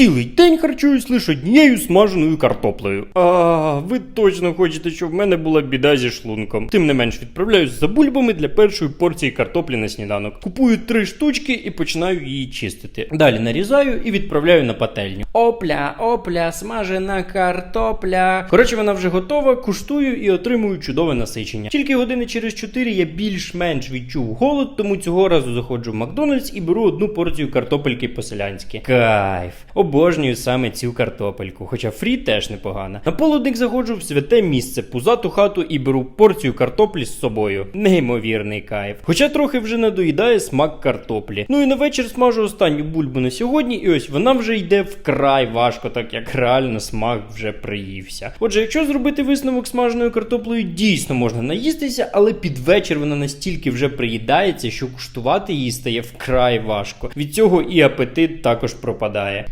Цілий день харчуюсь лише однією смаженою картоплею. А, ви точно хочете, щоб в мене була біда зі шлунком. Тим не менш відправляюсь за бульбами для першої порції картоплі на сніданок. Купую три штучки і починаю її чистити. Далі нарізаю і відправляю на пательню. Опля, опля, смажена картопля. Коротше, вона вже готова, куштую і отримую чудове насичення. Тільки години через 4 я більш-менш відчув голод, тому цього разу заходжу в Макдональдс і беру одну порцію картопельки по-селянськи. Кайф. Обожнюю саме цю картопельку, хоча фрі теж непогана. На полудник заходжу в святе місце, пузату хату і беру порцію картоплі з собою. Неймовірний кайф. Хоча трохи вже надоїдає смак картоплі. Ну і на вечір смажу останню бульбу на сьогодні, і ось вона вже йде вкрай важко, так як реально смак вже приївся. Отже, якщо зробити висновок смаженою картоплею, дійсно можна наїстися, але під вечір вона настільки вже приїдається, що куштувати її стає вкрай важко. Від цього і апетит також пропадає.